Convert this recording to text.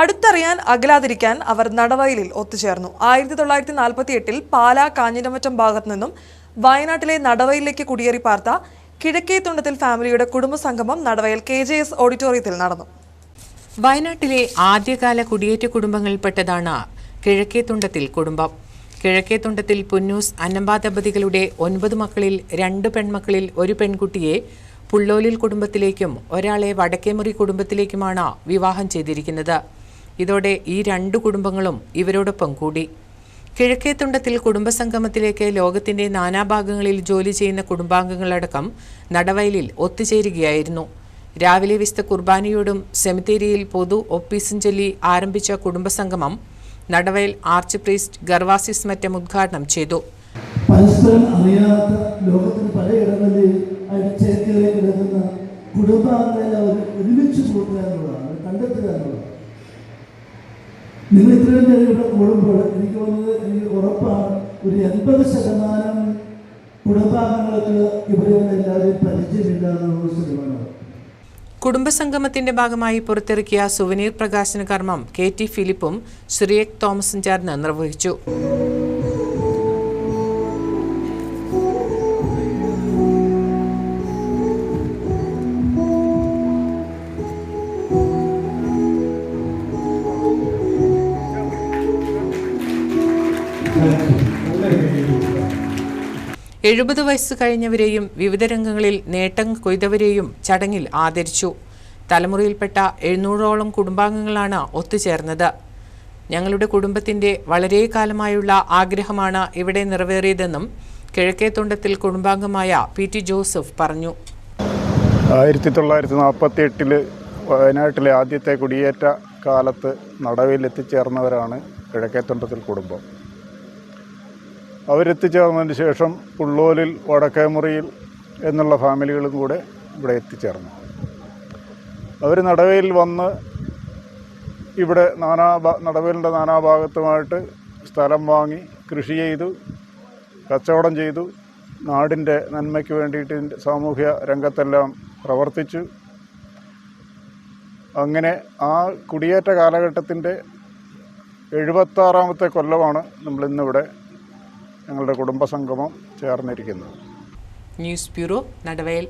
അടുത്തറിയാൻ അകലാതിരിക്കാൻ അവർ നടവയലിൽ ഒത്തുചേർന്നു. ആയിരത്തി തൊള്ളായിരത്തി നാൽപ്പത്തി എട്ടിൽ പാലാ കാഞ്ഞിരമറ്റം ഭാഗത്തു നിന്നും വയനാട്ടിലെ നടവയലിലേക്ക് കുടിയേറി പാർത്ത കിഴക്കേ തുണ്ടത്തിൽ ഫാമിലിയുടെ കുടുംബസംഗമം നടവയൽ കെ ജെ എസ് ഓഡിറ്റോറിയത്തിൽ നടന്നു. വയനാട്ടിലെ ആദ്യകാല കുടിയേറ്റ കുടുംബങ്ങളിൽപ്പെട്ടതാണ് കിഴക്കേത്തുണ്ടത്തിൽ കുടുംബം. കിഴക്കേത്തുണ്ടത്തിൽ പുന്നൂസ് അന്നമ്പ ദമ്പതികളുടെ ഒൻപത് മക്കളിൽ രണ്ട് പെൺമക്കളിൽ ഒരു പെൺകുട്ടിയെ പുള്ളോലിൽ കുടുംബത്തിലേക്കും ഒരാളെ വടക്കേമുറി കുടുംബത്തിലേക്കുമാണ് വിവാഹം ചെയ്തിരിക്കുന്നത്. ഇതോടെ ഈ രണ്ട് കുടുംബങ്ങളും ഇവരോടൊപ്പം കൂടി. കിഴക്കേത്തുണ്ടത്തിൽ കുടുംബസംഗമത്തിലേക്ക് ലോകത്തിന്റെ നാനാഭാഗങ്ങളിൽ ജോലി ചെയ്യുന്ന കുടുംബാംഗങ്ങളടക്കം നടവയലിൽ ഒത്തുചേരുകയായിരുന്നു. രാവിലെ വിസ്ത കുർബാനയോടും സെമിത്തേരിയിൽ പൊതു ഒപ്പീസും ചൊല്ലി ആരംഭിച്ച കുടുംബസംഗമം നടവയൽ ആർച്ച് പ്രീസ്റ്റ് ഗർവാസിസ് മറ്റം ഉദ്ഘാടനം ചെയ്തു. പരസ്പരം അറിയാത്ത ലോകത്തിന് പലയിടങ്ങളിൽ അടിച്ചേർക്കലിൽ കിടക്കുന്ന കുടുംബാംഗങ്ങളെ അവർ ഒരുമിച്ച് കൂട്ടുക എന്നുള്ളതാണ് കണ്ടെത്തുക എന്നുള്ളതാണ്. നിങ്ങൾ ഇത്രയും പേര് ഇവിടെ കൂടുമ്പോൾ എനിക്ക് തോന്നുന്നത് എനിക്ക് ഉറപ്പാണ് ഒരു എൺപത് ശതമാനം കുടുംബാംഗങ്ങൾക്ക് ഇവിടെ എല്ലാവരെയും പരിചയമില്ല എന്നുള്ള ശതമാനമാണ് കുടുംബസംഗമത്തിന്റെ ഭാഗമായി പുറത്തിറക്കിയ സുവനീർ പ്രകാശന കർമ്മം കെ ടി ഫിലിപ്പും സുരേഖ് തോമസും ചേർന്ന് നിർവഹിച്ചു. എഴുപത് വയസ്സ് കഴിഞ്ഞവരെയും വിവിധ രംഗങ്ങളിൽ നേട്ടം കൊയ്തവരെയും ചടങ്ങിൽ ആദരിച്ചു. തലമുറയിൽപ്പെട്ട എഴുന്നൂറോളം കുടുംബാംഗങ്ങളാണ് ഒത്തുചേർന്നത്. ഞങ്ങളുടെ കുടുംബത്തിന്റെ വളരെ കാലമായുള്ള ആഗ്രഹമാണ് ഇവിടെ നിറവേറിയതെന്നും കിഴക്കേത്തുണ്ടത്തിൽ കുടുംബാംഗമായ പി ടി ജോസഫ് പറഞ്ഞു. ആയിരത്തി തൊള്ളായിരത്തി നാൽപ്പത്തി എട്ടിൽ വയനാട്ടിലെ ആദ്യത്തെ കുടിയേറ്റ കാലത്ത് നടവിൽ എത്തിച്ചേർന്നവരാണ് കിഴക്കേത്തുണ്ടത്തിൽ കുടുംബം. അവരെത്തിച്ചേർന്നതിന് ശേഷം പുള്ളോലിൽ വടക്കേമുറിയിൽ എന്നുള്ള ഫാമിലികളും കൂടെ ഇവിടെ എത്തിച്ചേർന്നു. അവർ നടവയിൽ വന്ന് ഇവിടെ നാനാ നടവേലിന്റെ നാനാഭാഗത്തുമായിട്ട് സ്ഥലം വാങ്ങി കൃഷി ചെയ്തു കച്ചവടം ചെയ്തു നാടിന്റെ നന്മയ്ക്ക് വേണ്ടിയിട്ട് സാമൂഹ്യ രംഗത്തെല്ലാം പ്രവർത്തിച്ചു. അങ്ങനെ ആ കുടിയേറ്റ കാലഘട്ടത്തിന്റെ എഴുപത്താറാമത്തെ കൊല്ലമാണ് നമ്മളിന്നിവിടെ ഞങ്ങളുടെ കുടുംബസംഗമം ചേർന്നിരിക്കുന്നത്. News bureau Nadavayal.